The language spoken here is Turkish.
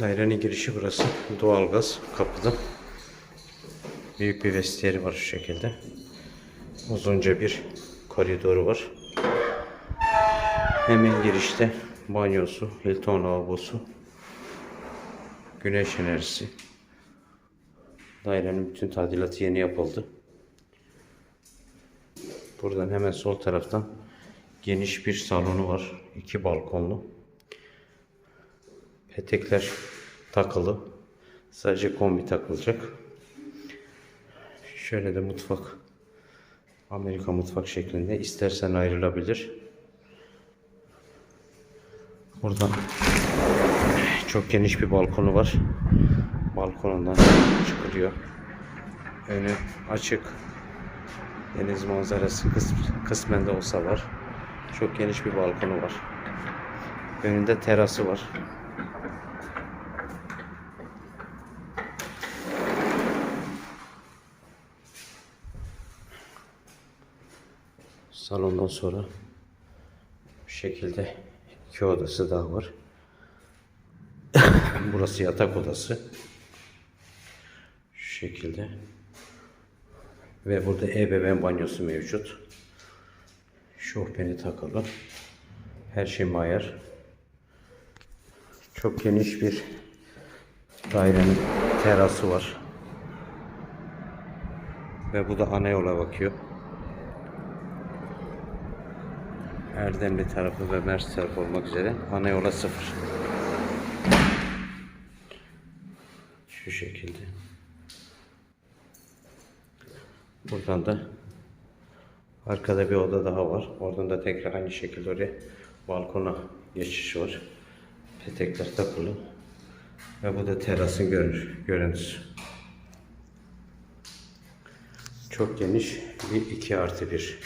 Dairenin girişi burası. Doğalgaz kapıda. Büyük bir vestiyeri var şu şekilde. Uzunca bir koridoru var. Hemen girişte banyosu, Hilton lavabosu, güneş enerjisi. Dairenin bütün tadilatı yeni yapıldı. Buradan hemen sol taraftan geniş bir salonu var. iki balkonlu. Petekler takılı. Sadece kombi takılacak. Şöyle de mutfak. Amerika mutfak şeklinde. İstersen ayrılabilir. Buradan çok geniş bir balkonu var. Balkonundan çıkılıyor. Önü açık. Deniz manzarası kıs kısmen de olsa var. Çok geniş bir balkonu var. Önünde terası var. Salondan sonra bu şekilde iki odası daha var. Burası yatak odası. Şu şekilde. Ve burada ebeveyn banyosu mevcut. Şofbeni takılı. Her şey mayar. Çok geniş bir dairenin terası var. Ve bu da ana yola bakıyor. Erdemli tarafı ve Mers tarafı olmak üzere ana yola sıfır. Şu şekilde. Buradan da arkada bir oda daha var. Oradan da tekrar aynı şekilde oraya balkona geçiş var. Petekler takılı. Ve bu da terasın görünür, görüntüsü. Çok geniş bir 2 artı 1.